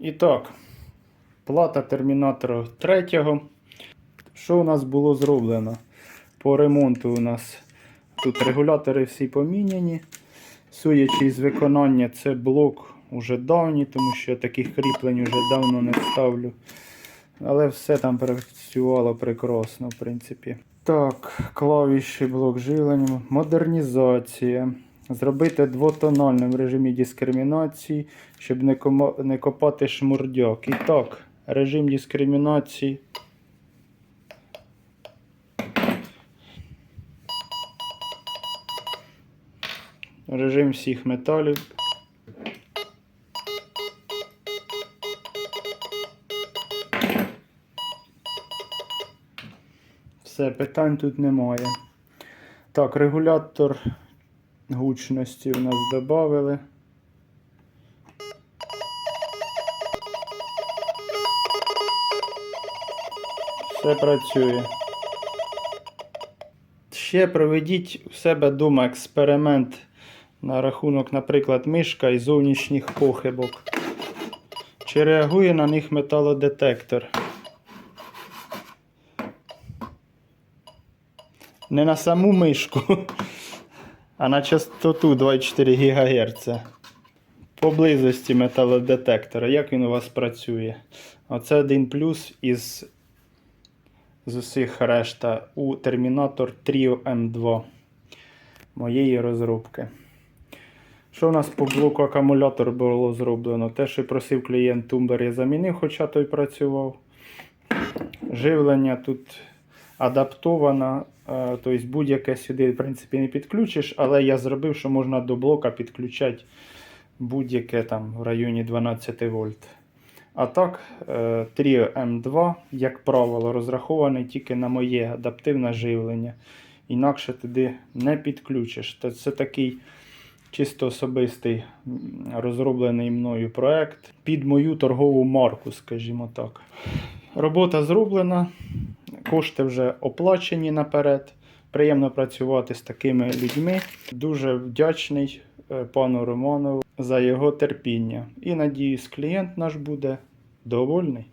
І так, плата термінатора третього. Що у нас було зроблено? По ремонту у нас тут регулятори всі поміняні. Судячи з виконання, це блок уже давній, тому що я таких кріплень вже давно не ставлю. Але все там працювало прекрасно, в принципі. Так, клавіші блок живлення, модернізація. Зробити двотональним в режимі дискримінації, щоб не, кома... не копати шмурдяк. І так, режим дискримінації. Режим всіх металів. Все, питань тут немає. Так, регулятор гучності у нас додали. Все працює. Ще проведіть у себе вдома експеримент на рахунок, наприклад, мишка і зовнішніх похибок. Чи реагує на них металодетектор? Не на саму мишку, а на частоту 24 ГГц. Поблизості металодетектора. Як він у вас працює? Оце один плюс із з усіх решта у термінатор Trio M2 моєї розробки. Що у нас по блоку акумулятор було зроблено? Те, що просив клієнт тумбер, я замінив, хоча той працював. Живлення тут адаптовано, е, тобто будь-яке сюди в принципі не підключиш, але я зробив, що можна до блока підключати будь-яке там в районі 12 вольт. А так, е, Trio M2, як правило, розрахований тільки на моє адаптивне живлення. Інакше туди не підключиш. То це такий чисто особистий розроблений мною проект під мою торгову марку, скажімо так. Робота зроблена, кошти вже оплачені наперед. Приємно працювати з такими людьми. Дуже вдячний е, пану Романову за його терпіння. І надіюсь, клієнт наш буде довольний.